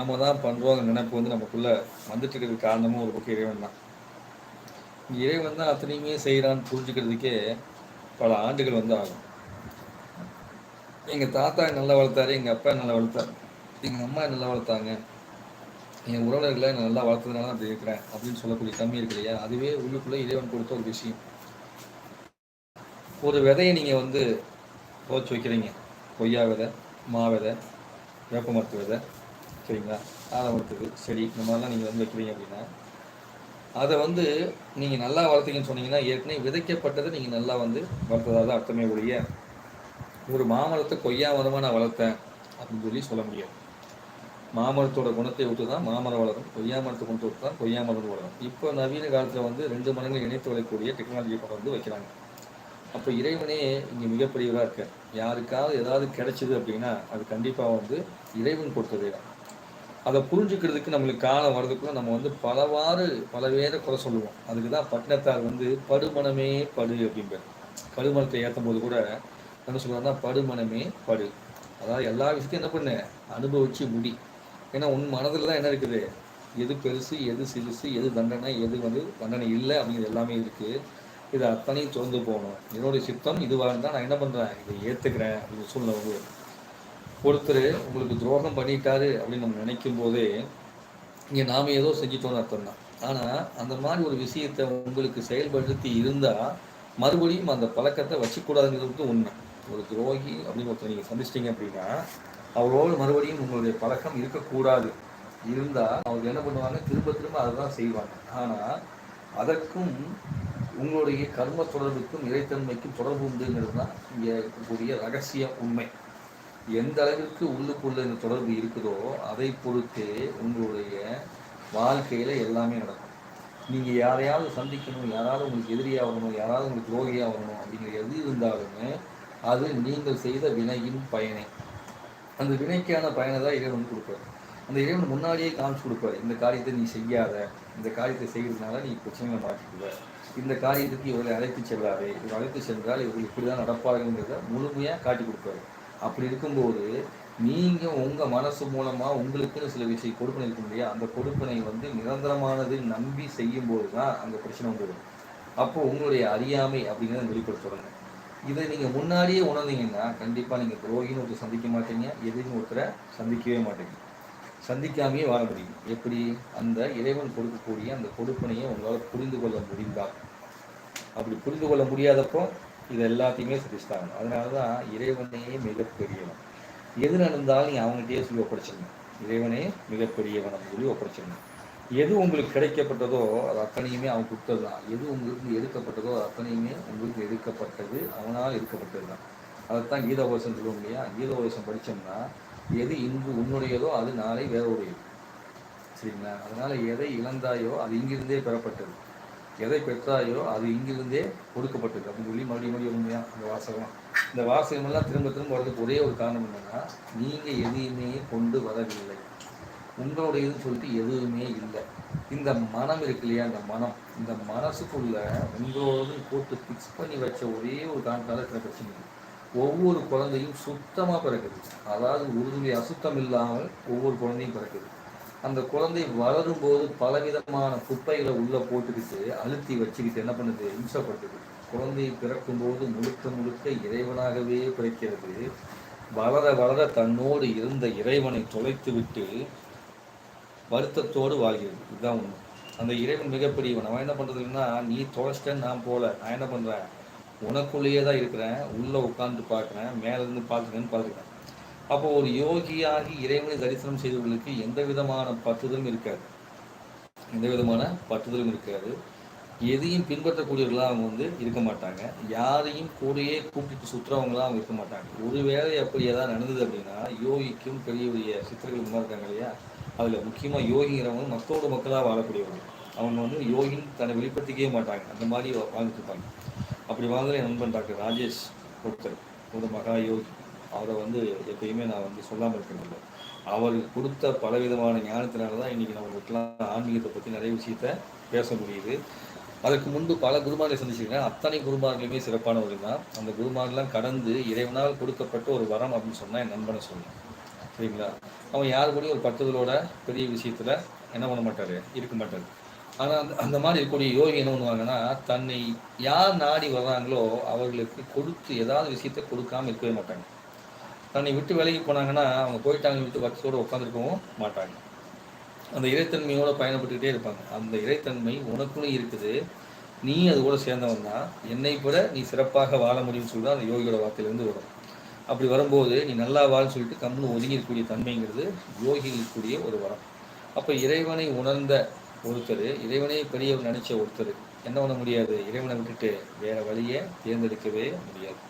நம்ம தான் பண்ணுறோங்கிற நினைப்பு வந்து நமக்குள்ளே வந்துட்டு இருக்கிறதுக்கு காரணமும் ஒரு பக்கம் இறைவன் தான். இறைவன் தான் அத்தனையுமே செய்கிறான்னு புரிஞ்சுக்கிறதுக்கே பல ஆண்டுகள் வந்து ஆகும். எங்கள் தாத்தா நல்லா வளர்த்தாரு எங்கள் அப்பா நல்லா வளர்த்தாரு எங்கள் அம்மா நல்லா வளர்த்தாங்க என் உறவினர்களை நான் நல்லா வளர்த்ததுனால தான் அப்படி இருக்கிறேன் அப்படின்னு சொல்லக்கூடிய தன்மை இருக்கு இல்லையா? அதுவே உள்ளுக்குள்ளே இறைவன் கொடுத்த ஒரு விஷயம். ஒரு விதையை நீங்கள் வந்து துவச்சி வைக்கிறீங்க. கொய்யா விதை மா விதை வேப்ப மரத்து விதை சரிங்களா ஆலமரத்துக்கு செடி இந்த மாதிரிலாம் நீங்கள் வந்து வைக்கிறீங்க அப்படின்னா அதை வந்து நீங்கள் நல்லா வளர்த்தீங்கன்னு சொன்னீங்கன்னா ஏற்கனவே விதைக்கப்பட்டதை நீங்கள் நல்லா வந்து வளர்த்ததாக தான் அர்த்தமே ஒழிய ஒரு மாமரத்தை கொய்யா மரமாக நான் வளர்த்தேன் அப்படின்னு சொல்லி சொல்ல முடியாது. மாமரத்தோட குணத்தை விட்டு தான் மாமரம் வளரும். கொய்யா மரத்தை குணத்தை விட்டு தான் கொய்யா மரம் வளரும். இப்போ நவீன காலத்தில் வந்து ரெண்டு மரங்கள் இணைத்து வளரக்கூடிய டெக்னாலஜியை கொண்டு வந்து வைக்கிறாங்க. அப்போ இறைவனே இங்கே மிகப்பெரியவராக இருக்க யாருக்காவது ஏதாவது கிடைச்சிது அப்படின்னா அது கண்டிப்பாக வந்து இறைவன் கொடுத்ததே தான். அதை புரிஞ்சுக்கிறதுக்கு நம்மளுக்கு காலம் வர்றதுக்குள்ள நம்ம வந்து பலவாறு பல பேரை குறை சொல்லுவோம். அதுக்கு தான் பட்டினத்தார் வந்து படுமனமே படு அப்படிம்பார் படுமனத்தை ஏற்றும் போது கூட என்ன சொல்கிறாருன்னா படுமனமே படு அதாவது எல்லா விஷயத்தையும் என்ன பண்ணு? அனுபவிச்சு முடி. ஏன்னா உன் மனதில் தான் என்ன இருக்குது? எது பெருசு எது சிறுசு எது தண்டனை எது வந்து தண்டனை இல்லை அப்படிங்கிறது எல்லாமே இருக்குது இது அத்தனையும் திறந்து போகணும். என்னுடைய சித்தம் இதுவாக இருந்தால் நான் என்ன பண்ணுறேன் இதை ஏற்றுக்கிறேன் அப்படின்னு சூழ்நிலை வந்து ஒருத்தர் உங்களுக்கு துரோகம் பண்ணிட்டாரு அப்படின்னு நம்ம நினைக்கும் போதே இங்கே நாம் ஏதோ செஞ்சிட்டோம்னு அர்த்தம் தான் ஆனால் அந்த மாதிரி ஒரு விஷயத்தை உங்களுக்கு செயல்படுத்தி இருந்தால் மறுபடியும் அந்த பழக்கத்தை வச்சுக்கூடாதுங்கிறது உண்மை. ஒரு துரோகி அப்படின்னு ஒருத்தர் நீங்கள் சந்திச்சிட்டிங்க அப்படின்னா அவரோடு மறுபடியும் உங்களுடைய பழக்கம் இருக்கக்கூடாது. இருந்தால் அவங்க என்ன பண்ணுவாங்க? திரும்ப திரும்ப அதை தான் செய்வாங்க. ஆனால் அதற்கும் உங்களுடைய கர்ம தொடர்புக்கும் இறைத்தன்மைக்கும் தொடர்பு உண்டுங்கிறது தான் இங்கே இருக்கக்கூடிய ரகசிய உண்மை. எந்த அளவிற்கு உள்ளுக்குள்ள இந்த தொடர்பு இருக்குதோ அதை பொறுத்தே உங்களுடைய வாழ்க்கையில் எல்லாமே நடக்கும். நீங்கள் யாரையாவது சந்திக்கணும் யாராவது உங்களுக்கு எதிரியாக வரணும் யாராவது உங்களுக்கு துரோகியாக வரணும் அப்படிங்கிற எது இருந்தாலுமே அது நீங்கள் செய்த வினையின் பயனை. அந்த வினைக்கான பயனை தான் இறைவன் கொடுப்பாரு. அந்த இறைவன் முன்னாடியே காமிச்சு கொடுப்பாரு இந்த காரியத்தை நீ செய்யாத இந்த காரியத்தை செய்கிறதுனால நீ பிரச்சனைகளை மாற்றிக்குவ இந்த காரியத்துக்கு இவர்களை அழைத்து செல்லாதே இவர் அழைத்து சென்றால் இவர்கள் இப்படி தான் நடப்பாருங்கிறத முழுமையாக காட்டி கொடுப்பாரு. அப்படி இருக்கும்போது நீங்கள் உங்கள் மனசு மூலமாக உங்களுக்குன்னு சில விஷயம் கொடுப்பனை இருக்கும் இல்லையா? அந்த கொடுப்பனை வந்து நிரந்தரமானது நம்பி செய்யும்போது தான் அங்கே பிரச்சனை வந்துடும் அப்போது உங்களுடைய அறியாமை அப்படிங்கிறத வெளிப்படுத்துறாங்க இதை நீங்கள் முன்னாடியே உணர்ந்தீங்கன்னா கண்டிப்பாக நீங்கள் துரோகின்னு ஒருத்தர் சந்திக்க மாட்டீங்க எதிரின்னு ஒருத்தரை சந்திக்கவே மாட்டீங்க. சந்திக்காமையே வாழ முடியும். எப்படி? அந்த இறைவன் கொடுக்கக்கூடிய அந்த கொடுப்பனையை உங்களால் புரிந்து கொள்ள முடிந்தால் அப்படி புரிந்து கொள்ள முடியாதப்போ இது எல்லாத்தையுமே சிரிச்சிட்டாங்க. அதனால தான் இறைவனையே மிகப்பெரியவன். எது நடந்தாலும் நீ அவங்ககிட்டயே சொல்லி ஒப்படைச்சிடணும். இறைவனே மிகப்பெரியவன் அப்படின்னு சொல்லி ஒப்படைச்சிடணும். எது உங்களுக்கு கிடைக்கப்பட்டதோ அது அத்தனையுமே அவன் கொடுத்தது தான் எது உங்களுக்கு எடுக்கப்பட்டதோ அது அத்தனையுமே உங்களுக்கு எடுக்கப்பட்டது அவனால் எடுக்கப்பட்டது தான் அதைத்தான் கீதோபதேசம் சொல்லுவோம் இல்லையா? கீதோபதேசம் படித்தோம்னா எது இன்று உன்னுடையதோ அது நாளை வேறோடையது சரிங்களா? அதனால் எதை இழந்தாயோ அது இங்கிருந்தே பெறப்பட்டது. எதை பெற்றாயோ அது இங்கிருந்தே கொடுக்கப்பட்டது அப்படின்னு சொல்லி மறுபடியும் மறுபடியும் உண்மையாக அந்த வாசகம். இந்த வாசகமெல்லாம் திரும்ப திரும்ப வர்றதுக்கு ஒரே ஒரு காரணம் என்னன்னா நீங்க எதையுமே கொண்டு வரவில்லை. உங்களுடையதுன்னு சொல்லிட்டு எதுவுமே இல்லை. இந்த மனம் இருக்கு இல்லையா இந்த மனம். இந்த மனசுக்குள்ள உங்களோட போட்டு ஃபிக்ஸ் பண்ணி வச்ச ஒரே ஒரு காரணத்தால் இருக்கிற பிரச்சனை ஒவ்வொரு குழந்தையும் சுத்தமாக பிறக்குது. அதாவது உறுதுளை அசுத்தம் இல்லாமல் ஒவ்வொரு குழந்தையும் பிறக்குது. அந்த குழந்தை வளரும் போது பலவிதமான குப்பைகளை உள்ளே போட்டுக்கிட்டு அழுத்தி வச்சுக்கிட்டு என்ன பண்ணுது? இம்சப்பட்டுது குழந்தை பிறக்கும் போது முழுக்க முழுக்க இறைவனாகவே பிறக்கிறது. வளர வளர தன்னோடு இருந்த இறைவனை தொலைத்து விட்டு வருத்தத்தோடு வாழ்கிறது. இதுதான் உண்மை. அந்த இறைவன் மிகப்பெரியவன். அவன் என்ன பண்ணுறதுன்னா நீ தொலைச்சிட்டேன்னு நான் போகல. நான் என்ன பண்ணுறேன் உனக்குள்ளேயே தான் இருக்கிறேன். உள்ளே உட்காந்து பார்க்குறேன். மேலேருந்து பார்த்துக்கன்னு பார்த்துக்கிறேன் அப்போ ஒரு யோகியாகி இறைவனை தரிசனம் செய்தவர்களுக்கு எந்த விதமான பற்றுதலும் இருக்காது. எந்த விதமான பற்றுதலும் இருக்காது. எதையும் பின்பற்றக்கூடியவர்களாக அவங்க வந்து இருக்க மாட்டாங்க. யாரையும் கூடயே கூப்பிட்டு சுற்றுறவங்களாம் அவங்க இருக்க மாட்டாங்க. ஒருவேளை அப்படி ஏதாவது நடந்தது அப்படின்னா யோகிக்கும் பெரிய பெரிய சித்தர்கள் முன்னாடி இருக்காங்க இல்லையா? அதில் முக்கியமாக யோகிங்கிறவங்க மக்களோட மக்களாக வாழக்கூடியவங்க. அவங்க வந்து யோகின்னு தன்னை வெளிப்படுத்திக்கவே மாட்டாங்க. அந்த மாதிரி வாழ்ந்துட்டு இருப்பாங்க. அப்படி வாழ்ந்த என் நண்பன் டாக்டர் ராஜேஷ் ஒருத்தர் ஒரு மகா யோகி அவரை வந்து எப்பயுமே நான் வந்து சொல்லாமல் இருக்கிறதில்ல அவர் கொடுத்த பலவிதமான ஞானத்தினால தான் இன்றைக்கி நம்மளுக்கெல்லாம் ஆன்மீகத்தை பற்றி நிறைய விஷயத்த பேச முடியுது. அதற்கு முன்பு பல குருமார்களை சந்திச்சிருக்கேன். அத்தனை குருமார்களுமே சிறப்பானவர்கள் தான். அந்த குருமார்கள்லாம் கடந்து இறைவனால் கொடுக்கப்பட்ட ஒரு வரம் அப்படின்னு சொன்னால் என் நண்பனை சொன்னேன் சரிங்களா? அவன் யாரு கூடயும் ஒரு பத்துதலோட பெரிய விஷயத்தில் என்ன பண்ண மாட்டார்? இருக்க மாட்டார். ஆனால் அந்த அந்த மாதிரி இருக்கக்கூடிய யோகி என்ன பண்ணுவாங்கன்னா தன்னை யார் நாடி வர்றாங்களோ அவர்களுக்கு கொடுத்து ஏதாவது விஷயத்த கொடுக்காம இருக்கவே மாட்டாங்க. தன்னை விட்டு விலகி போனாங்கன்னா அவங்க போயிட்டாங்க விட்டு வச்சோட உட்காந்துருக்கவும் மாட்டாங்க. அந்த இறைத்தன்மையோட பயணப்பட்டுக்கிட்டே இருப்பாங்க. அந்த இறைத்தன்மை உனக்குன்னு இருக்குது. நீ அது கூட சேர்ந்தவன் தான். என்னை கூட நீ சிறப்பாக வாழ முடியும்னு சொல்லி அந்த யோகியோட வார்த்தையிலேருந்து வரும். அப்படி வரும்போது நீ நல்லா வாழ் சொல்லிட்டு கம்முன்னு ஒதுங்கிருக்கக்கூடிய தன்மைங்கிறது யோகிகளுக்குரிய ஒரு வரம். அப்போ இறைவனை உணர்ந்த ஒருத்தர் இறைவனை பெரியவர் நினைச்ச ஒருத்தர் என்ன பண்ண முடியாது? இறைவனை விட்டுட்டு வேற வழியை தேர்ந்தெடுக்கவே முடியாது.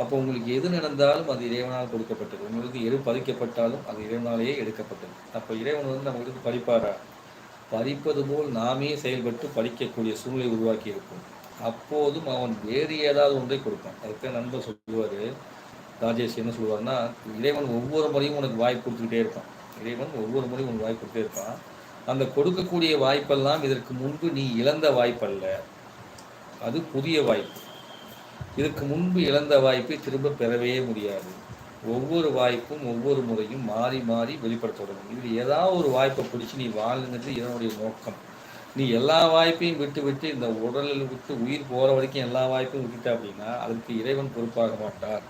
அப்போ உங்களுக்கு எது நடந்தாலும் அது இறைவனால் கொடுக்கப்பட்டது. உங்களுக்கு எது பறிக்கப்பட்டாலும் அது இறைவனாலேயே எடுக்கப்பட்டது. அப்போ இறைவன் வந்து நம்மளுக்கு படிப்பாரா பறிப்பது போல் நாமே செயல்பட்டு படிக்கக்கூடிய சூழ்நிலை உருவாக்கி இருக்கும் அப்போதும் அவன் வேறு ஏதாவது ஒன்றை கொடுப்பான். அதுக்கு நண்பர் சொல்லுவார். ராஜேஷ் என்ன சொல்லுவார்னா இறைவன் ஒவ்வொரு முறையும் உனக்கு வாய்ப்பு கொடுத்துக்கிட்டே இருப்பான். இறைவன் ஒவ்வொரு முறையும் உனக்கு வாய்ப்பு கொடுத்தே இருப்பான். அந்த கொடுக்கக்கூடிய வாய்ப்பெல்லாம் இதற்கு முன்பு நீ இழந்த வாய்ப்பல்ல. அது புதிய வாய்ப்பு. இதுக்கு முன்பு இழந்த வாய்ப்பை திரும்ப பெறவே முடியாது. ஒவ்வொரு வாய்ப்பும் ஒவ்வொரு முறையும் மாறி மாறி வெளிப்பட தொடங்கும். இதில் ஏதாவது ஒரு வாய்ப்பை பிடிச்சி நீ வாழுங்கிறது இதனுடைய நோக்கம். நீ எல்லா வாய்ப்பையும் விட்டு விட்டு இந்த உடலில் விட்டு உயிர் போகிற வரைக்கும் எல்லா வாய்ப்பையும் விட்டுட்ட அப்படின்னா அதுக்கு இறைவன் பொறுப்பாக மாட்டார்.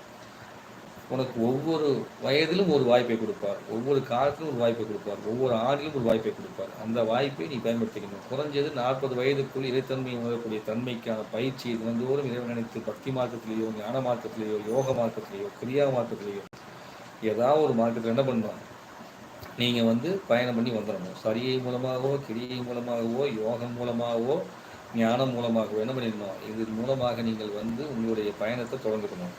உனக்கு ஒவ்வொரு வயதிலும் ஒரு வாய்ப்பை கொடுப்பார். ஒவ்வொரு காலத்திலும் ஒரு வாய்ப்பை கொடுப்பார். ஒவ்வொரு ஆண்டிலும் ஒரு வாய்ப்பை கொடுப்பார். அந்த வாய்ப்பை நீ பயன்படுத்திக்கணும். குறைஞ்சது நாற்பது வயதுக்குள் இறைத்தன்மை உணரக்கூடிய தன்மைக்கான பயிற்சி தினந்தோறும் இறைவன் நினைத்து பக்தி மார்க்கத்திலேயோ ஞான மார்க்கத்திலேயோ யோக மார்க்கத்திலேயோ கிரியா மார்க்கத்திலேயோ ஏதாவது ஒரு மார்க்கத்தில் என்ன பண்ணுவாங்க நீங்கள் வந்து பயணம் பண்ணி வந்துடணும் சரியை மூலமாகவோ கிரியை மூலமாகவோ யோகம் மூலமாகவோ ஞானம் மூலமாகவோ என்ன பண்ணிடணும்? இது மூலமாக நீங்கள் வந்து உங்களுடைய பயணத்தை தொடங்கிக்கணும்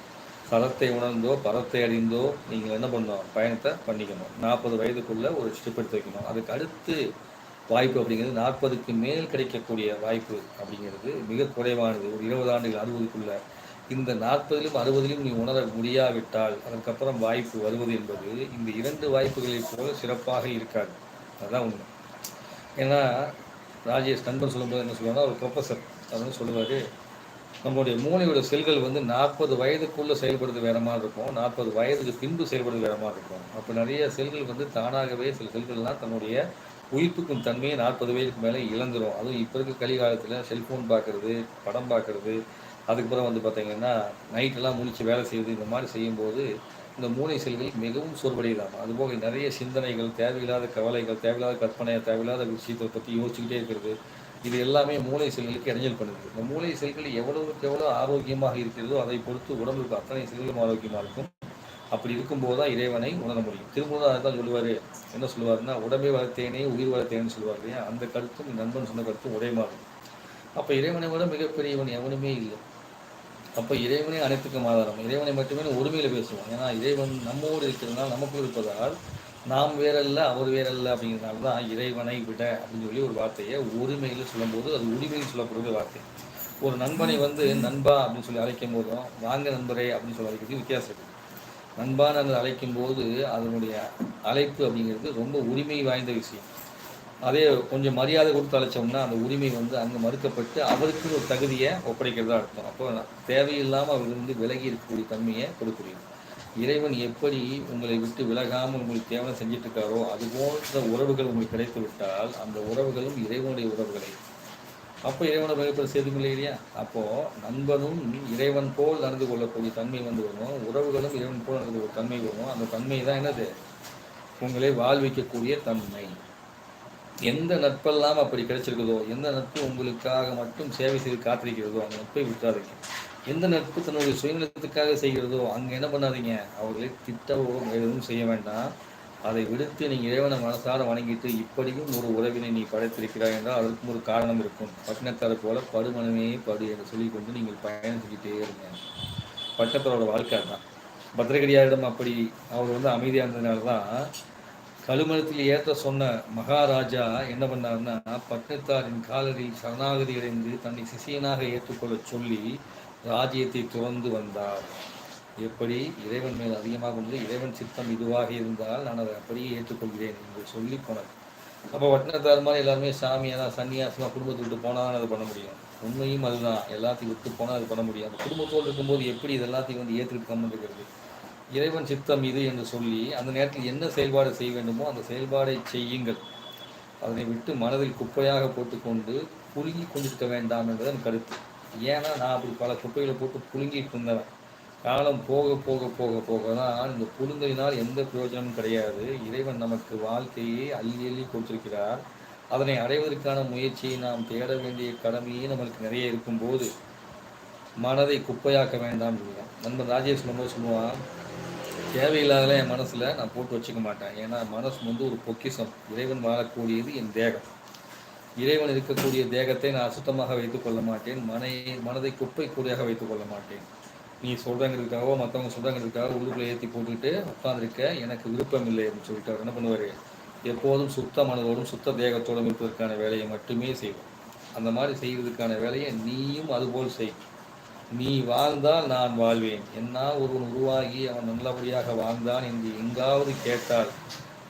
களத்தை உணர்ந்தோ பரத்தை அறிந்தோ நீங்கள் என்ன பண்ணணும்? பயணத்தை பண்ணிக்கணும். நாற்பது வயதுக்குள்ளே ஒரு ஸ்டெப் எடுத்து வைக்கணும். அதுக்கு அடுத்து வாய்ப்பு அப்படிங்கிறது நாற்பதுக்கு மேல் கிடைக்கக்கூடிய வாய்ப்பு அப்படிங்கிறது மிக குறைவானது. ஒரு இருபது ஆண்டுகள் அறுபதுக்குள்ள. இந்த நாற்பதிலும் அறுபதிலும் நீ உணர முடியாவிட்டால் அதற்கப்புறம் வாய்ப்பு வருவது என்பது இந்த இரண்டு வாய்ப்புகளை போல சிறப்பாக இருக்காது. அதுதான் உண்மை. ஏன்னா ராஜேஷ் நண்பன் சொல்லும்போது என்ன சொல்லுவாங்கன்னா ஒரு ப்ரொஃபஸர் அப்படின்னு சொல்லுவார். நம்மளுடைய மூளையோட செல்கள் வந்து நாற்பது வயதுக்குள்ளே செயல்படுறது வேற மாதிரி இருக்கும். நாற்பது வயதுக்கு பின்பு செயல்படுறது வேற மாதிரி இருக்கும். அப்போ நிறைய செல்கள் வந்து தானாகவே சில செல்கள்லாம் தன்னுடைய உயிர்ப்புக்கும் தன்மையை நாற்பது வயதுக்கு மேலே இழந்துரும். அதுவும் இப்போ இருக்க கலிகாலத்தில் செல்ஃபோன் பார்க்குறது படம் பார்க்குறது அதுக்கப்புறம் வந்து பார்த்தீங்கன்னா நைட்டெல்லாம் முடிச்சு வேலை செய்யுது இந்த மாதிரி செய்யும்போது இந்த மூளை செல்கள் மிகவும் சோர்வடையலாம். அதுபோக நிறைய சிந்தனைகள் தேவையில்லாத கவலைகள் தேவையில்லாத கற்பனை தேவையில்லாத விஷயத்தை பற்றி யோசிச்சுக்கிட்டே இருக்கிறது. இது எல்லாமே மூளை செல்களுக்கு இடைஞ்சல் பண்ணுது. இந்த மூளை செல்கள் எவ்வளவுக்கு எவ்வளோ ஆரோக்கியமாக இருக்கிறதோ அதை பொறுத்து உடம்புக்கு அத்தனை செல்களும் ஆரோக்கியமாக இருக்கும். அப்படி இருக்கும்போது தான் இறைவனை உணர முடியும். திரும்பவும் அதுதான் சொல்லுவார். என்ன சொல்லுவாருன்னா உடம்பை வளர்த்தேனே உயிர் வளர்த்தேன்னு சொல்லுவார் இல்லையா? அந்த கருத்தும் நண்பன் சொன்ன கருத்தும் ஒரே மாதிரி. அப்போ இறைவனை விட மிகப்பெரியவன் எவனுமே இல்லை. அப்போ இறைவனே அனைத்துக்கும் ஆதாரம். இறைவனை மட்டுமே ஒருமையில் பேசுவோம். ஏன்னா இறைவன் நம்மோடு இருக்கிறதுனால நமக்குள் இருப்பதால் நாம் வேறல்ல அவர் வேறல்ல அப்படிங்கிறதுனால தான் இறைவனை விட அப்படின்னு சொல்லி ஒரு வார்த்தையை உரிமையில் சொல்லும்போது அது உரிமையில் சொல்லக்கூடிய வார்த்தை. ஒரு நண்பனை வந்து நண்பா அப்படின்னு சொல்லி அழைக்கும் போதும் வாங்க நண்பரே அப்படின்னு சொல்லி அழைக்கிறது வித்தியாசம் இருக்குது நண்பான என்று அழைக்கும் போது அதனுடைய அழைப்பு அப்படிங்கிறது ரொம்ப உரிமை வாய்ந்த விஷயம். அதே கொஞ்சம் மரியாதை கொடுத்து அழைச்சோம்னா அந்த உரிமை வந்து அங்கே மறுக்கப்பட்டு அவருக்கு ஒரு தகுதியை ஒப்படைக்கிறதா அர்த்தம். அப்போ தேவையில்லாமல் அவர் வந்து விலகி இருக்கக்கூடிய தன்மையை கொடுக்குறீங்க இறைவன் எப்படி உங்களை விட்டு விலகாமல் உங்களுக்கு தேவனை செஞ்சுட்டு இருக்காரோ அது போன்ற உறவுகள் உங்களுக்கு கிடைத்து விட்டால் அந்த உறவுகளும் இறைவனுடைய உறவுகளை. அப்போ இறைவனை வகைப்பட சேதுமில்லை இல்லையா? அப்போது நண்பனும் இறைவன் போல் நடந்து கொள்ளக்கூடிய தன்மை வந்து வரும். உறவுகளும் இறைவன் போல் நடந்து கொள்ள தன்மை வரும். அந்த தன்மை தான் என்னது? உங்களை வாழ்விக்கக்கூடிய தன்மை. எந்த நட்பெல்லாம் அப்படி கிடைச்சிருக்குதோ எந்த நட்பு உங்களுக்காக மட்டும் சேவை செய்து காத்திருக்கிறதோ அந்த நட்பை விட்டாதீங்க எந்த நட்பு தன்னுடைய சுயநலத்துக்காக செய்கிறதோ அங்கே என்ன பண்ணாதீங்க. அவர்களை திட்டவோ எதுவும் செய்ய வேண்டாம். அதை விடுத்து நீங்கள் இறைவனை மனசார வணங்கிட்டு இப்படியும் ஒரு உறவினை நீ படைத்திருக்கிறாய் என்றால் அதற்கும் ஒரு காரணம் இருக்கும். பட்டினத்தாரை போல படுமனமே படு என்று சொல்லிக்கொண்டு நீங்கள் பயணம் செஞ்சுட்டே இருங்க. பட்டத்தரோட வாழ்க்கை தான் பத்திரகிரியாரிடம் அப்படி அவர் வந்து அமைதியாக இருந்ததுனால தான் ஏற்ற சொன்ன மகாராஜா என்ன பண்ணார்னா பட்டினத்தாரின் காலரில் சரணாகதி அடைந்து தன்னை சிசியனாக ஏற்றுக்கொள்ள சொல்லி ராஜ்யத்தை துறந்து வந்தார். எப்படி? இறைவன் மேல் அதிகமாக கொண்டு இறைவன் சித்தம் இதுவாக இருந்தால் நான் அதை அப்படியே ஏற்றுக்கொள்கிறேன் என்று சொல்லி போனார். அப்போ வட்டினத்தார் மாதிரி எல்லாருமே சாமியாக சன்னியாசமாக குடும்பத்தை விட்டு போனால் அதை பண்ண முடியும். உண்மையும் அதுதான். எல்லாத்தையும் விட்டு போனால் அது பண்ண முடியும் அந்த குடும்பத்தோடு இருக்கும்போது எப்படி இது எல்லாத்தையும் வந்து ஏற்றுக்கிட்டு இருக்கிறது? இறைவன் சித்தம் இது என்று சொல்லி அந்த நேரத்தில் என்ன செயல்பாடு செய்ய வேண்டுமோ அந்த செயல்பாடை செய்யுங்கள். அதனை விட்டு மனதில் குப்பையாக போட்டுக்கொண்டு புழுங்கி கொண்டிருக்க வேண்டாம் என்பதன் கருத்து. ஏன்னா நான் அப்படி பல குப்பைகளை போட்டு புழுங்கிட்டு இருந்தவன். காலம் போக போக போக போக தான் இந்த புழுங்கையினால் எந்த பிரயோஜனமும் கிடையாது. இறைவன் நமக்கு வாழ்க்கையை அள்ளி அள்ளி கொடுத்திருக்கிறார். அதனை அடைவதற்கான முயற்சியை நாம் தேட வேண்டிய கடமையே நம்மளுக்கு நிறைய இருக்கும்போது மனதை குப்பையாக்க வேண்டாம் நண்பன் ராஜேஷ் ரொம்ப சொல்லுவான் தேவையில்லாதல என் மனசில் நான் போட்டு வச்சுக்க மாட்டேன். ஏன்னா மனசு வந்து ஒரு பொக்கிசம் இறைவன் வாழக்கூடியது என் தேகம். இறைவன் இருக்கக்கூடிய தேகத்தை நான் சுத்தமாக வைத்துக் கொள்ள மாட்டேன். மனை மனதை குப்பை கூடியாக வைத்துக் கொள்ள மாட்டேன். நீ சொல்கிறாங்கிறதுக்காகவோ மற்றவங்க சொல்கிறாங்கிறதுக்காக உள்ளுக்குள்ளே ஏற்றி போட்டுக்கிட்டு உட்காந்துருக்க எனக்கு விருப்பம் இல்லை அப்படின்னு சொல்லிட்டு அவர் என்ன பண்ணுவார்? எப்போதும் சுத்த மனதோடும் சுத்த தேகத்தோடும் இருப்பதற்கான வேலையை மட்டுமே செய்வோம் அந்த மாதிரி செய்வதற்கான வேலையை நீயும் அதுபோல் செய். நீ வாழ்ந்தால் நான் வாழ்வேன். என்ன ஒருவன் உருவாகி அவன் நல்லபடியாக வாழ்ந்தான் என்று எங்காவது கேட்டால்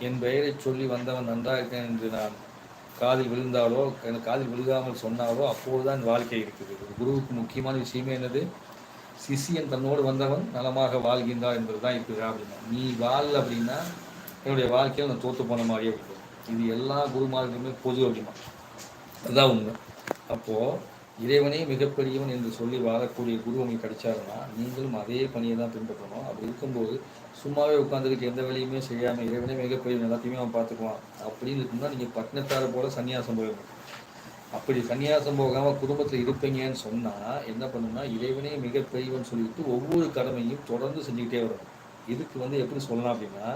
என் பெயரை சொல்லி வந்தவன் நன்றாக இருக்கேன் என்று நான் காதில் விழுந்தாலோ காதில் விழுகாமல் சொன்னாலோ அப்போதுதான் வாழ்க்கை இருக்குது. ஒரு குருவுக்கு முக்கியமான விஷயமே என்னது? சிஷியன் தன்னோடு வந்தவன் நலமாக வாழ்கின்றான் என்பது தான் இருக்குது அப்படின்னா நீ வாழ் அப்படின்னா என்னுடைய வாழ்க்கையில் நான் தோற்று போன மாதிரியே இருக்கும். இது எல்லா குருமார்களுமே பொது அப்படிமா அதுதான் உண்மை. அப்போது இறைவனே மிகப்பெரியவன் என்று சொல்லி வாழக்கூடிய குரு உங்களுக்கு கிடைச்சாருன்னா நீங்களும் அதே பணியை தான் பின்பற்றணும். அப்படி இருக்கும்போது சும்மாவே உட்காந்துக்கிட்டு எந்த வேலையுமே செய்யாமல் இறைவனே மிகப்பெரிய எல்லாத்தையுமே அவன் பார்த்துக்குவான். அப்படின்னு இருக்குன்னா நீங்கள் பட்டினத்தார போல சன்னியாசம் போயிடணும். அப்படி சன்னியாசம் போகாமல் குடும்பத்தில் இருப்பீங்கன்னு சொன்னால் என்ன பண்ணணும்னா இறைவனே மிகப்பெரியவன் சொல்லிட்டு ஒவ்வொரு கடமையும் தொடர்ந்து செஞ்சுக்கிட்டே வரணும். இதுக்கு வந்து எப்படி சொல்லலாம் அப்படின்னா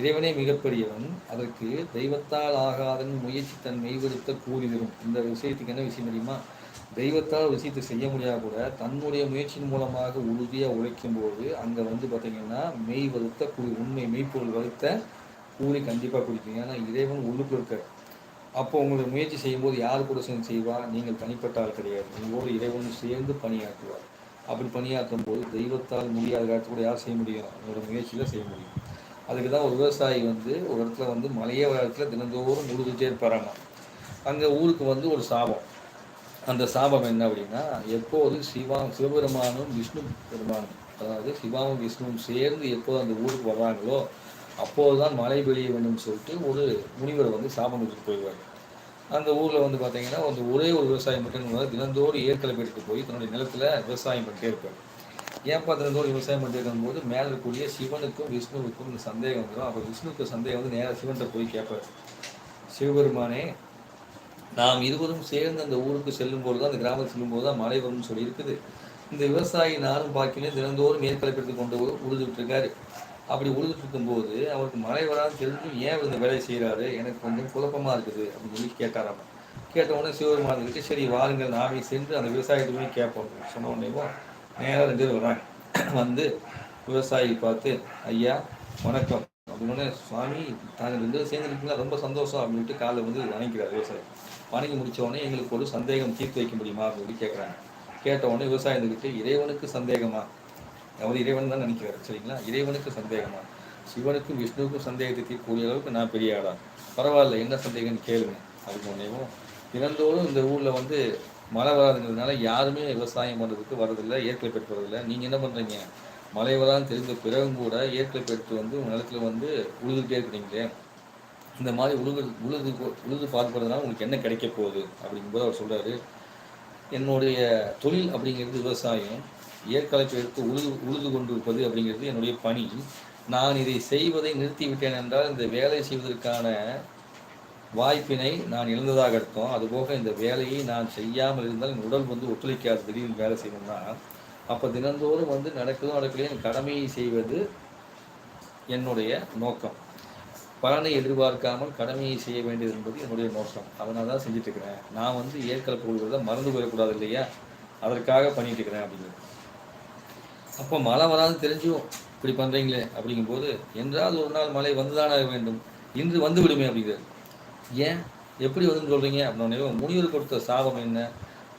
இறைவனே மிகப்பெரியவன் அதற்கு தெய்வத்தால் ஆகாதன் முயற்சி தன் மெய்வெடுத்த கூறி இந்த விஷயத்துக்கு என்ன விஷயம் தெரியுமா? தெய்வத்தால் விஷயத்தை செய்ய முடியாது கூட தன்னுடைய முயற்சியின் மூலமாக உறுதியாக உழைக்கும் போது அங்கே வந்து பார்த்தீங்கன்னா மெய் வருத்த கூலி உண்மை மெய்ப்பொருள் வருத்த கூறி கண்டிப்பாக குடிக்கும். ஏன்னா இறைவன் உள்ளுக்கு இருக்க அப்போ உங்களை முயற்சி செய்யும்போது யார் கூட சேர்ந்து செய்வா? நீங்கள் தனிப்பட்ட ஆள் கிடையாது. உங்களோடு இறைவன் சேர்ந்து பணியாற்றுவார். அப்படி பணியாற்றும் போது தெய்வத்தால் முடியாத காலத்து கூட யார் செய்ய முடியும்? உங்களோட முயற்சியில் செய்ய முடியும். அதுக்கு தான் ஒரு விவசாயி வந்து ஒரு இடத்துல வந்து மலைய இடத்துல தினந்தோறும் முழுதுட்டே இருப்பாராமா? அங்கே ஊருக்கு வந்து ஒரு சாபம். அந்த சாபம் என்ன அப்படின்னா எப்போது சிவா சிவபெருமானும் விஷ்ணு பெருமானும் அதாவது சிவாவும் விஷ்ணுவும் சேர்ந்து எப்போது அந்த ஊருக்கு வர்றாங்களோ அப்போது தான் மழை பெய்ய வேண்டும் சொல்லிட்டு ஒரு முனிவர் வந்து சாபம் எடுத்துட்டு போயிடுவார். அந்த ஊரில் வந்து பார்த்தீங்கன்னா வந்து ஒரே ஒரு விவசாயம் மட்டும் தினந்தோறும் ஏற்களை எடுத்து போய் தன்னுடைய நிலத்தில் விவசாயம் பண்ணிட்டே இருப்பார். ஏன்ப்பா தினந்தோறும் விவசாயம் பண்ணிட்டு இருக்கும்போது மேலே இருக்கக்கூடிய சிவனுக்கும் விஷ்ணுவுக்கும் இந்த சந்தேகம் வந்துடும் அப்போ விஷ்ணுக்கு சந்தேகம் வந்து நேராக சிவன்கிட்ட போய் கேட்பார். சிவபெருமானே நாம் இருவரும் சேர்ந்து அந்த ஊருக்கு செல்லும் போது தான் அந்த கிராமத்துக்கு செல்லும் போது தான் மழை வரும்னு சொல்லி இருக்குது இந்த விவசாயி நானும் பாக்கினே தினந்தோறும் மேற்கலைப்படுத்தி கொண்டு உழுதுட்டு இருக்காரு அப்படி உழுதுட்டு இருக்கும்போது அவருக்கு மழை வராது தெரிஞ்சும் ஏன் இந்த வேலையை செய்கிறாரு எனக்கு கொஞ்சம் குழப்பமாக இருக்குது அப்படின்னு சொல்லி கேட்டாராம். கேட்ட உடனே சிவபெருமான் இருக்கு சரி வாருங்கள் நாமே சென்று அந்த விவசாயத்துக்குமே கேட்போம் சொன்ன உடனேவோ நேராக ரெண்டு பேர் வராங்க வந்து விவசாயி பார்த்து ஐயா வணக்கம். அப்படின்னு சுவாமி தாங்கள் ரெண்டு சேர்ந்து இருக்கீங்களா ரொம்ப சந்தோஷம். அப்படின்ட்டு காலை வந்து வாங்கிக்கிறார் விவசாயி. வணங்கி முடித்தவொடனே எங்களுக்கு ஒரு சந்தேகம் தீர்த்து வைக்க முடியுமா அப்படின்னு கேட்குறாங்க கேட்ட உடனே விவசாயம் இறைவனுக்கு சந்தேகமா? அவர் இறைவன் தான் நினைக்கிறார் சரிங்களா? இறைவனுக்கு சந்தேகமா? சிவனுக்கும் விஷ்ணுவுக்கும் சந்தேகத்தை தீர்க்கக்கூடிய அளவுக்கு நான் பெரிய ஆளா? பரவாயில்ல என்ன சந்தேகம்னு கேளுங்க. அதுக்கு உடனேவும் தினந்தோறும் இந்த ஊரில் வந்து மழை வராதுங்கிறதுனால யாருமே விவசாயம் பண்ணுறதுக்கு வரதில்லை இயற்கை பெற்று வரதில்லை நீங்கள் என்ன பண்ணுறீங்க மழை வரான்னு தெரிந்த பிறகும் கூட ஏற்களை பெற்று வந்து உங்கள் நிலத்தில் வந்து உழுதுகிட்டே இருக்கிறீங்களே? இந்த மாதிரி உழுது உழுது உழுது பார்க்கறதுனால உங்களுக்கு என்ன கிடைக்க போகுது அப்படிங்கும்போது அவர் சொல்கிறாரு என்னுடைய தொழில் அப்படிங்கிறது விவசாயம். ஏற்கலைப்பு எடுத்து உழுது உழுது கொண்டு இருப்பது அப்படிங்கிறது என்னுடைய பணி. நான் இதை செய்வதை நிறுத்திவிட்டேன் என்றால் இந்த வேலை செய்வதற்கான வாய்ப்பினை நான் இழந்ததாக அர்த்தம். அதுபோக இந்த வேலையை நான் செய்யாமல் இருந்தால் என் உடல் வந்து ஒத்துழைக்காது. திடீர்னு வேலை செய்யணும்னா. அப்போ தினந்தோறும் வந்து நடக்குதோ நடக்கலையோ என் கடமையை செய்வது என்னுடைய நோக்கம். பலனை எதிர்பார்க்காமல் கடமையை செய்ய வேண்டியது என்பது என்னுடைய நோக்கம். அதனால தான் செஞ்சுட்டு இருக்கிறேன் நான் வந்து ஏற்கலப்பு கொள்கிறத மறந்து போயிடக்கூடாது இல்லையா? அதற்காக பண்ணிட்டு இருக்கிறேன் அப்படிங்கிறது அப்போ மழை வராது தெரிஞ்சும் இப்படி பண்ணுறீங்களே அப்படிங்கும்போது என்றால் ஒரு நாள் மழை வந்துதானாக வேண்டும். இன்று வந்து விடுமே அப்படிங்கிறது ஏன்? எப்படி வந்துன்னு சொல்கிறீங்க அப்படின்னே முனிவர் கொடுத்த சாபம் என்ன?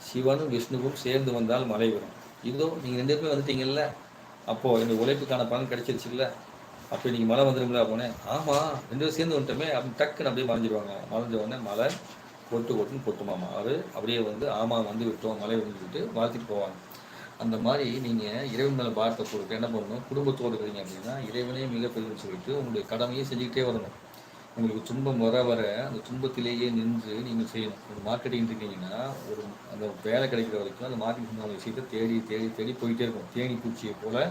சிவனும் விஷ்ணுவும் சேர்ந்து வந்தால் மழை வரும். இதோ நீங்கள் ரெண்டு பேருமே வந்துட்டீங்கல்ல? அப்போது என்னுடைய உழைப்புக்கான பலன் கிடைச்சிருச்சுல்ல? அப்போ இன்றைக்கி மழை வந்துடும்ல போனேன் ஆமாம் ரெண்டு பேரும் சேர்ந்து வந்துட்டோமே அப்படி டக்குன்னு அப்படியே மறைஞ்சிடுவாங்க மறைஞ்ச உடனே மழை கொட்டு கொட்டுன்னு கொட்டுமாமா அது அப்படியே வந்து ஆமாம் வந்து விட்டோம் மழை விழுந்துட்டு வாழ்த்திட்டு போவாங்க. அந்த மாதிரி நீங்கள் இறைவன் மேலே பாரத்தை போட்டு என்ன பண்ணணும்? குடும்பத்தோடு இருக்கிறீங்க அப்படின்னா இறைவனே மிகப்பெரியன்னு சொல்லிட்டு உங்களுடைய கடமையை செஞ்சுக்கிட்டே வரணும். உங்களுக்கு துன்பம் வர வர அந்த துன்பத்திலேயே நின்று நீங்கள் செய்யணும். ஒரு மார்க்கெட்டிங் இருக்கீங்கன்னா ஒரு அந்த வேலை கிடைக்கிற வரைக்கும் அந்த மார்க்கெட்டிங் விஷயத்தை தேடி தேடி தேடி போயிட்டே இருக்கும் தேனி பூச்சியை போல்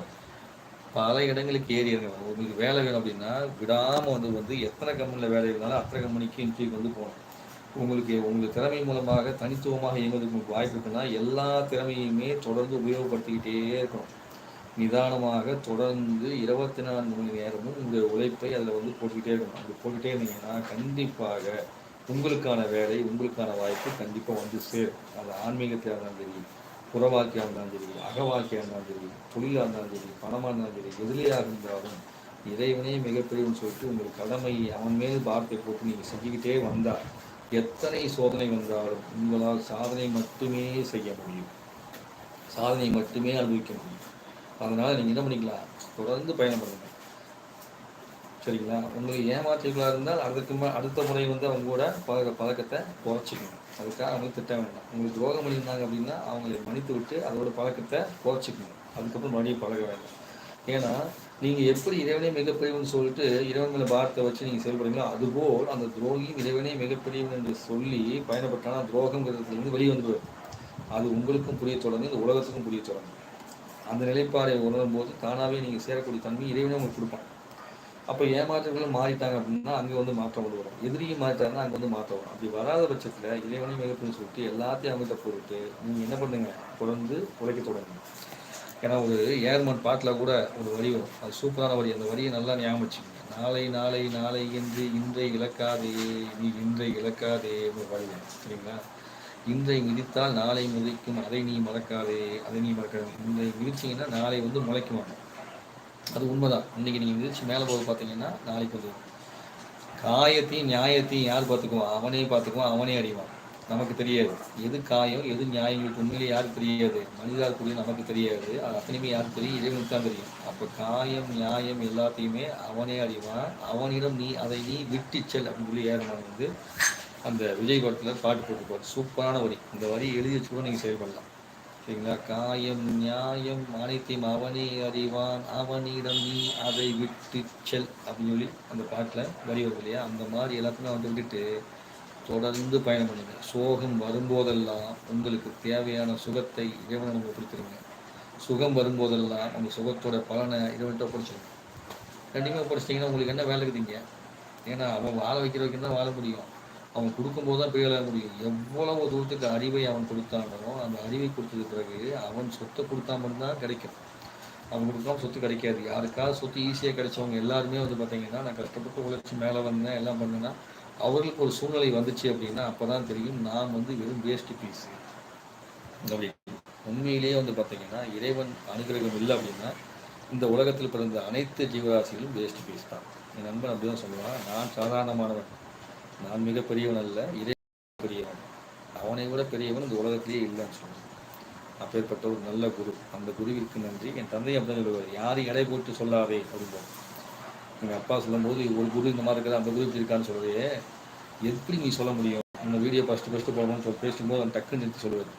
பல இடங்களுக்கு ஏறி இறங்க உங்களுக்கு வேலை வேணும் அப்படின்னா விடாமல் வந்து வந்து எத்தனை கம்பெனியில் வேலை இருந்தாலும் அத்தனை கம்பெனிக்கு இன்டர்வியூக்கு வந்து போகணும். உங்களுக்கு உங்களுக்கு திறமை மூலமாக தனித்துவமாக இயங்குவதற்கு உங்களுக்கு வாய்ப்பு இருக்குன்னா எல்லா திறமையுமே தொடர்ந்து உபயோகப்படுத்திக்கிட்டே இருக்கணும். நிதானமாக தொடர்ந்து இருபத்தி நான்கு மணி நேரமும் உங்களுடைய உழைப்பை அதில் வந்து போட்டுக்கிட்டே இருக்கணும். அப்படி போட்டுக்கிட்டே இருந்தீங்கன்னா கண்டிப்பாக உங்களுக்கான வேலை உங்களுக்கான வாய்ப்பு கண்டிப்பாக வந்து சேரும். அது ஆன்மீக இருந்தாலும் தெரியும். புறவாக்கியாக இருந்தாலும் சரி அக இருந்தாலும் சரி தொழிலாக இருந்தாலும் சரி பணமாக இருந்தாலும் சரி எதிரியாக இருந்தாலும் இறைவனே மிகப்பெரியவன் சொல்லிட்டு உங்கள் கடமையை அவன் மேல் பாரத்தை போட்டு நீங்கள் செஞ்சுக்கிட்டே வந்தால் எத்தனை சோதனை வந்தாலும் உங்களால் சாதனை மட்டுமே செய்ய முடியும். சாதனை மட்டுமே அனுபவிக்க முடியும். அதனால் நீங்கள் என்ன பண்ணிக்கலாம்? தொடர்ந்து பயணம் பண்ணுங்கள் சரிங்களா? உங்களுக்கு ஏமாற்றங்களாக இருந்தால் அதுக்கு அடுத்த முறை வந்து அவங்க கூட பழக பழக்கத்தை குறைச்சிக்கணும். அதுக்காக அவங்களுக்கு திட்ட வேண்டாம் உங்களுக்கு துரோகம் பண்ணியிருந்தாங்க அப்படின்னா அவங்களை மன்னித்து விட்டு அதோட பழக்கத்தை குறைச்சிக்கணும். அதுக்கப்புறம் மறுபடியும் பழக வேண்டாம். ஏன்னா நீங்கள் எப்படி இறைவனே மிகப்பெரியவன் சொல்லிட்டு இறைவன் மேலே பாரத்தை வச்சு நீங்கள் செயல்படுறீங்களோ அதுபோல் அந்த துரோகியும் இறைவனே மிகப்பெரியவன் என்று சொல்லி பயணப்பட்டானா துரோகங்கிறதுலேருந்து வெளியே வந்துடுவார் அது உங்களுக்கும் புரிய தொடங்கு இந்த உலகத்துக்கும் புரிய தொடங்கும். அந்த நிலைப்பாடை உணரும் போது தானாகவே நீங்கள் சேரக்கூடிய தன்மை இறைவனே உங்களுக்கு கொடுப்பான். அப்போ ஏமாற்றங்களும் மாறிட்டாங்க அப்படின்னா அங்கே வந்து மாற்றம் கொண்டு வரும். எதிரியும் மாறிட்டாங்கன்னா அங்கே வந்து மாற்றம் வரும். அப்படி வராத பட்சத்தில் இறைவனையும் மிகப்பெரிய சொல்லிட்டு எல்லாத்தையும் அவங்ககிட்ட போட்டு நீங்கள் என்ன பண்ணுங்க? தொடர்ந்து உழைக்க தொடங்குங்க. ஏன்னா ஒரு ஏர்மன் பாட்டில் கூட ஒரு வரி வரும். அது சூப்பரான வரி. அந்த வரியை நல்லா ஞாபகம் வச்சுக்கோங்க. நாளை நாளை நாளை என்று இன்றை இழக்காதே நீ இன்றை இழக்காதே ஒரு வரி வரும். சரிங்களா? இன்றை மிதித்தால் நாளை மிதிக்கும். அதை நீ மறக்காதே. அதை நீ மறக்காது. இன்றை மிதிச்சிங்கன்னா நாளை வந்து முளைக்குமா அது உண்மைதான். இன்னைக்கு நீங்கள் மிதிச்சு மேலே போது பார்த்தீங்கன்னா நாளைக்கு வந்து காயத்தையும் நியாயத்தையும் யார் பார்த்துக்குவான் அவனே பார்த்துக்குவான் அவனே அறிவான். நமக்கு தெரியாது. எது காயம் எது நியாயங்களுக்கு உண்மையிலே யாருக்கு தெரியாது? மனிதால் கூடிய நமக்கு தெரியாது. அது அத்தனையுமே யாருக்கு தெரியும்? இறைவனுக்கு தான் தெரியும். அப்போ காயம் நியாயம் எல்லாத்தையுமே அவனே அறிவான். அவனிடம் நீ அதை நீ விட்டுச்சல் அப்படின்னு சொல்லி ஏறமான வந்து அந்த விஜய் படத்தில் பாட்டு போட்டுருப்பார். சூப்பரான வரி. இந்த வரி எழுதி வச்சு கூட நீங்கள் செயல்படலாம். சரிங்களா காயம் நியாயம் அனைத்தையும் அவனே அறிவான் அவனிடம் நீ அதை விட்டு செல் அப்படின்னு சொல்லி அந்த பாட்டில் வரி வருது இல்லையா? அந்த மாதிரி எல்லாத்தையுமே வந்து விட்டுட்டு தொடர்ந்து பயணம் பண்ணுங்க. சோகம் வரும்போதெல்லாம் உங்களுக்கு தேவையான சுகத்தை இறைவனை நம்ம கொடுத்துருங்க. சுகம் வரும்போதெல்லாம் உங்கள் சுகத்தோட பலனை இறைவன்கிட்ட படிச்சிருங்க கண்டிப்பாக படிச்சிட்டிங்கன்னா உங்களுக்கு என்ன வேலை இருக்குதுங்க? ஏன்னா அவன் வாழ வைக்கிற வரைக்கும் தான் வாழ முடியும். அவன் கொடுக்கும்போது தான் போய் முடியும். எவ்வளவு தூரத்துக்கு அறிவை அவன் கொடுத்தானோ அந்த அறிவை கொடுத்தது பிறகு அவன் சொத்தை கொடுத்தா மட்டும்தான் கிடைக்கும். அவன் கொடுக்காம சொத்து கிடைக்காது. யாருக்காவது சொத்து ஈஸியாக கிடைச்சவங்க எல்லாருமே வந்து பார்த்தீங்கன்னா நான் கஷ்டப்பட்டு உழைச்சி மேலே வந்தேன் எல்லாம் பண்ணேன்னா அவர்களுக்கு ஒரு சூழ்நிலை வந்துச்சு அப்படின்னா அப்போ தான் தெரியும் நான் வந்து வெறும் வேஸ்ட் பீஸ் உண்மையிலேயே வந்து பார்த்தீங்கன்னா இறைவன் அனுகிரகம் இல்லை அப்படின்னா இந்த உலகத்தில் பிறந்த அனைத்து ஜீவராசிகளும் வேஸ்ட் பீஸ் தான். என் நண்பன் அப்படிதான் சொல்லுவான் நான் சாதாரணமானவன். நான் மிக பெரியவன் அல்ல இறை பெரியவன் அவனை விட பெரியவன் இந்த உலகத்திலேயே இல்லைன்னு சொல்லுவேன் அப்பேற்பட்ட ஒரு நல்ல குரு. அந்த குருவிற்கு நன்றி. என் தந்தை அப்படின்னு சொல்லுவார் யாரும் எடை போட்டு சொல்லாதே அப்படிம்போம் எங்கள் அப்பா சொல்லும்போது ஒரு குரு இந்த மாதிரி இருக்கிற அந்த குரு இப்படி இருக்கான்னு சொல்லுவே எப்படி நீ சொல்ல முடியும்? அந்த வீடியோ ஃபஸ்ட்டு ஃபஸ்ட்டு போடணும்னு சொல்லி பேசும்போது அவன் டக்குன்னு நிறுத்தி சொல்லுவார்.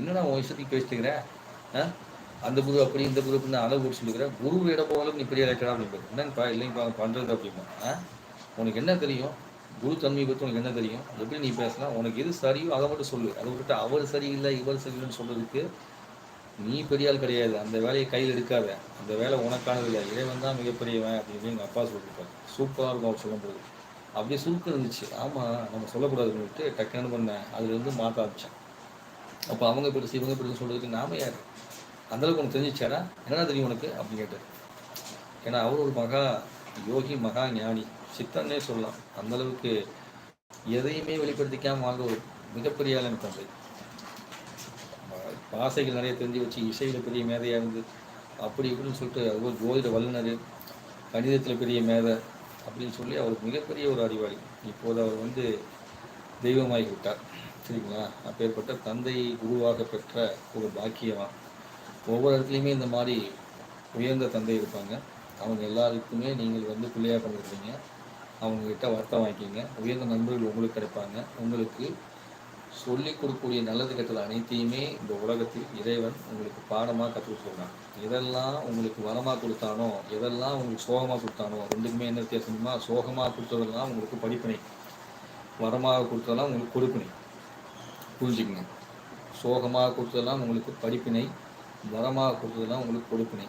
என்னடா உன் இஷ்டத்துக்கு பேசிட்டுக்கிறேன் அந்த குரு அப்படி இந்த குரு அப்படின்னு அளவு கூட சொல்லிக்கிறேன் குரு இட போகலும் நீ பெரிய இலக்கடா அப்படின்னு பா இல்லைங்கப்பா பண்ணுறது அப்படிமா உனக்கு என்ன தெரியும்? குரு தன்மையை பற்றி உனக்கு என்ன தெரியும்? எப்படி நீ பேசலாம். உனக்கு எது சரியோ அதை மட்டும் சொல்லு. அதை விட்டுட்டு அவர் சரியில்லை இவர் சரியில்லைன்னு சொல்றதுக்கு நீ பெரிய ஆள் கிடையாது. அந்த வேலையை கையில் எடுக்காத. அந்த வேலை உனக்கானது இல்லை. இறைவன் தான் மிகப்பெரியவன் அப்படின்னு எங்கள் அப்பா சொல்லியிருப்பாரு. சூப்பராக இருக்கும் அவர் சொல்லும்போது. அப்படியே சுருக்கம் இருந்துச்சு. ஆமாம் நம்ம சொல்லக்கூடாதுன்னு விட்டு டக்குன்னு பண்ணேன்? அதுலேருந்து மாற்ற ஆரம்பித்தேன் அப்போ அவங்க பெருசு இவங்க பெருசு சொல்கிறதுக்கு நாம யார்? அந்தளவுக்கு உனக்கு தெரிஞ்சிச்சாரா என்ன தெரியும் உனக்கு? அப்படின்னு கேட்டார். ஏன்னா அவர் ஒரு மகா யோகி மகா ஞானி. சித்தன்னே சொல்லலாம். அந்த அளவுக்கு எதையுமே வெளிப்படுத்திக்காமல் வாங்க ஒரு மிகப்பெரிய ஆள் எனக்கு தந்தை. பாசைகள் நிறைய தெரிஞ்சு வச்சு இசையில் பெரிய மேதையாக இருந்து அப்படி இப்படின்னு சொல்லிட்டு அதுபோல் ஜோதிட வல்லுநர் கணிதத்தில் பெரிய மேதை அப்படின்னு சொல்லி அவர் மிகப்பெரிய ஒரு அறிவாளி. இப்போது அவர் வந்து தெய்வமாகி விட்டார். சரிங்களா? அப்பேற்பட்ட தந்தை குருவாக பெற்ற ஒரு பாக்கியமாக ஒவ்வொரு இடத்துலையுமே இந்த மாதிரி உயர்ந்த தந்தை இருப்பாங்க. அவங்க எல்லாருக்குமே நீங்கள் வந்து பிள்ளையாக பண்ணிருக்கீங்க அவங்கக்கிட்ட வருத்தம் வாங்கிக்கிங்க. உயர்ந்த நண்பர்கள் உங்களுக்கு கிடைப்பாங்க. உங்களுக்கு சொல்லிக் கொடுக்கக்கூடிய நல்லது கெட்டது அனைத்தையுமே இந்த உலகத்தில் இறைவன் உங்களுக்கு பாடமாக கற்றுக் கொடுத்துருக்கான். எதெல்லாம் உங்களுக்கு வரமாக கொடுத்தானோ எதெல்லாம் உங்களுக்கு சோகமாக கொடுத்தானோ ரெண்டுக்குமே என்ன வித்தியாசமா சோகமாக கொடுத்ததெல்லாம் உங்களுக்கு படிப்பினை. வரமாக கொடுத்ததெல்லாம் உங்களுக்கு கொடுப்பினை. புரிஞ்சுக்கங்க. சோகமாக கொடுத்ததெல்லாம் உங்களுக்கு படிப்பினை. வரமாக கொடுத்ததெல்லாம் உங்களுக்கு கொடுப்பினை.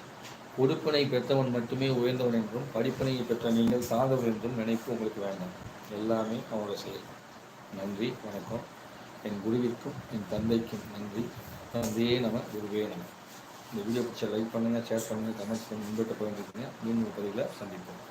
உடுப்பினை பெற்றவன் மட்டுமே உயர்ந்தவன் என்றும் படிப்பினையை பெற்ற நீங்கள் சார்ந்தவர் என்றும் நினைப்பு உங்களுக்கு வேண்டாம். எல்லாமே அவனோட செயல். நன்றி வணக்கம். என் குருவிற்கும் என் தந்தைக்கும் நன்றி. தந்தையே நம குருவே நம்ம இந்த வீடியோ பிடிச்ச லைக் பண்ணுங்கள் ஷேர் பண்ணுங்கள் கமெண்ட்ஸ் பண்ணி முன்பிட்ட போயிருந்துருக்கீங்க மீண்டும் பதிவில் சந்திப்போம்.